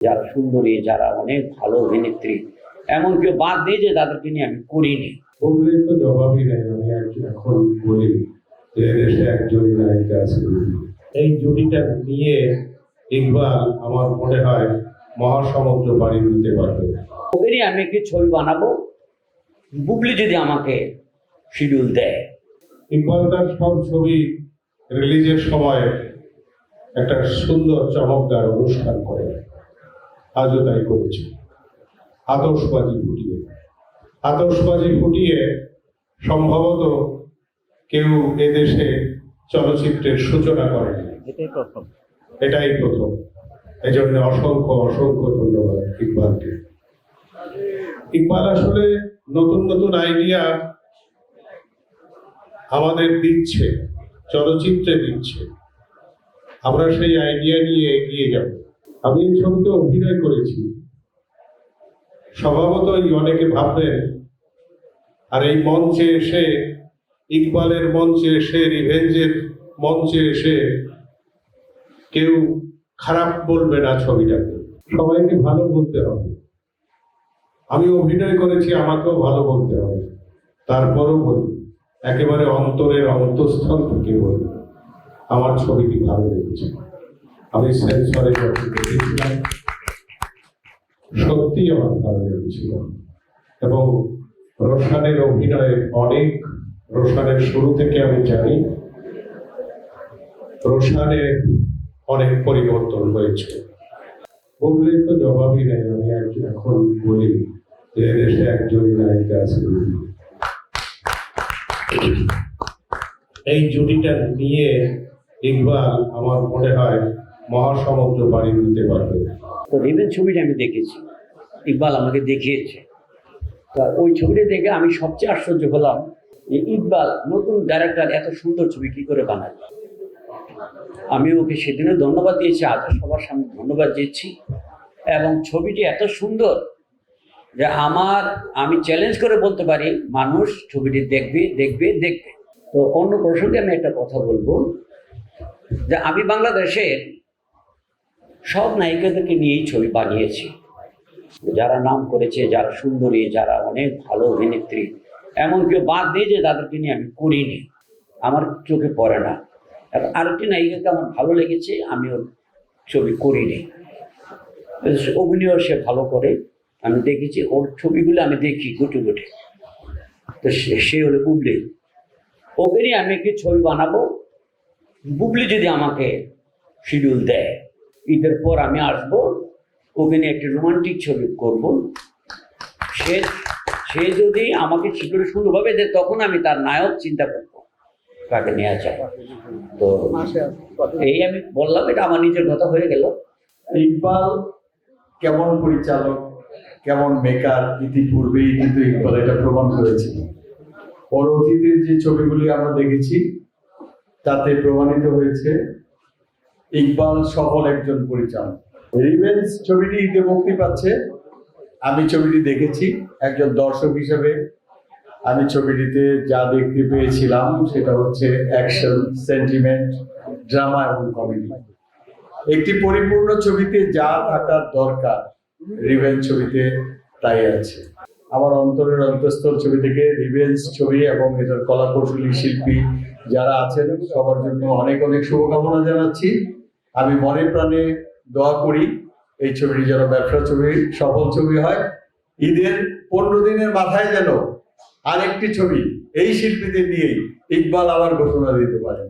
যারা সুন্দরী যারা অনেক ভালো অভিনেত্রী এমন কেউ বাদ দিয়ে যে তাদেরকে নিয়ে আমি করিনি। বললে তো জবাবই নেই আমি আর কি এখন বলি যে দেশে একজনই নায়িকা আছে। এই জুটিটা নিয়ে ইকবাল আমার মনে হয় মহাসমুদ্র পাড়ি দিতে পারবে। ওকে নিয়ে আমি একটি ছবি বানাবো। বুবলি যদি আমাকে শিডিউল দেয়। ইকবাল তার সব ছবি রিলিজের সময় একটা সুন্দর চমকদার অনুষ্ঠান করে। আজও তাই করেছে। আতসবাজি ফুটিয়ে। আতসবাজি ফুটিয়ে সম্ভবত কেউ এদেশে চলচ্চিত্রের সূচনা করেনি। এটাই প্রথম। এটাই প্রথম। এজন্য অসংখ্য অসংখ্য ধন্যবাদ ইকবালকে। ইকবাল আসলে নতুন নতুন আইডিয়া আমাদের দিচ্ছে চলচ্চিত্রে দিচ্ছে। আমরা সেই আইডিয়া নিয়ে এগিয়ে যাব। আমি এই ছবিতে অভিনয় করেছি। স্বভাবতই অনেকে ভাববেন আর এই মঞ্চে এসে, ইকবালের মঞ্চে এসে, রিভেঞ্জের মঞ্চে এসে কেউ খারাপ বলবে না ছবিটাকে। সবাইকে ভালো বলতে হবে। আমি অভিনয় করেছি, আমাকেও ভালো বলতে হবে। তারপরও বলি, একেবারে অন্তরের অন্তঃস্থল থেকে বলি, আমার ছবিটি ভালো লেগেছে। আমি সেন্সরে যখন দেখেছিলাম। সত্যি আমার ভালো লেগেছিল। এবং রোশানের অভিনয়ে অনেক, রোশানের শুরু থেকে আমি জানি, রোশানের অনেক পরিবর্তন হয়েছে। বললে তো জবাবই নেই, আমি আর এখন বলি যে দেশে একজনই নায়িকা আছে এই জুটিটা নিয়ে ইকবাল, আমার মনে হয় মহাসমুদ্র পাড়ি দিতে পারবে। তো রিভেন ছবিটা আমি দেখেছি। ইকবাল আমাকে দেখিয়েছে। তা ওই ছবিটা দেখে আমি সবচেয়ে আশ্চর্য হলাম যে ইকবাল নতুন ডাইরেক্টর এত সুন্দর ছবি কি করে বানায় আমি ওকে সেদিনও ধন্যবাদ দিয়েছি, আজও সবার সামনে ধন্যবাদ দিচ্ছি। এবং ছবিটি এত সুন্দর যে আমার, আমি চ্যালেঞ্জ করে বলতে পারি, মানুষ ছবিটি দেখবে দেখবে দেখবে। তো অন্য প্রসঙ্গে আমি একটা কথা বলব যে আমি বাংলাদেশে সব নায়িকাদেরকে নিয়েই ছবি বানিয়েছি। যারা নাম করেছে, যারা সুন্দরী, যারা অনেক ভালো অভিনেত্রী এমন কেউ বাদ দিয়ে যে তাদেরকে নিয়ে আমি করিনি, আমার চোখে পড়ে না। আর আরেকটি নায়িকাকে আমার ভালো লেগেছে, আমি ওর ছবি করিনি। অভিনয় সে ভালো করে, আমি দেখেছি ওর ছবিগুলো আমি দেখি গুটে গুটে। তো সে হলো বুবলি। ওকে নিয়ে আমি একটি ছবি বানাবো, বুবলি যদি আমাকে শিডিউল দেয়। ঈদের পর আমি আসব ওকে নিয়ে একটি রোমান্টিক ছবি করব। সে সে যদি আমাকে শিডিউল সুন্দরভাবে দেয়, তখন আমি তার নায়ক চিন্তা করব, কাকে নেওয়া যায়। তো এই আমি বললাম, এটা আমার নিজের কথা হয়ে গেল। ইকবাল কেমন পরিচালক, কেমন মেকার ইতিপূর্বেই কিন্তু ইকবাল এটা প্রমাণ করেছে ওর অতীতের যে ছবিগুলি আমরা দেখেছি, তাতে প্রমাণিত হয়েছে ইকবাল সফল একজন পরিচালক। রিভেন্স ছবিটি ঈদে মুক্তি পাচ্ছে। আমি ছবিটি দেখেছি, একজন দর্শক হিসেবে। আমি ছবিটিতে যা দেখতে পেয়েছিলাম, সেটা হচ্ছে অ্যাকশন, সেন্টিমেন্ট, ড্রামা এবং কমেডি। একটি পরিপূর্ণ ছবিতে যা থাকার দরকার, রিভেঞ্জ ছবিতে তাই আছে। আমার অন্তরের অন্তঃস্থল ছবি থেকে রিভেঞ্জ ছবি এবং এটার কলা কৌশলী শিল্পী যারা আছেন, সবার জন্য অনেক অনেক শুভকামনা জানাচ্ছি। আমি মনে প্রাণে দোয়া করি, এই ছবিটি যেন ব্যবসা ছবি, সফল ছবি হয়। ঈদের পনেরো দিনের মাথায় যেন আরেকটি ছবি এই শিল্পীদের নিয়েই ইকবাল আবার ঘোষণা দিতে পারেন।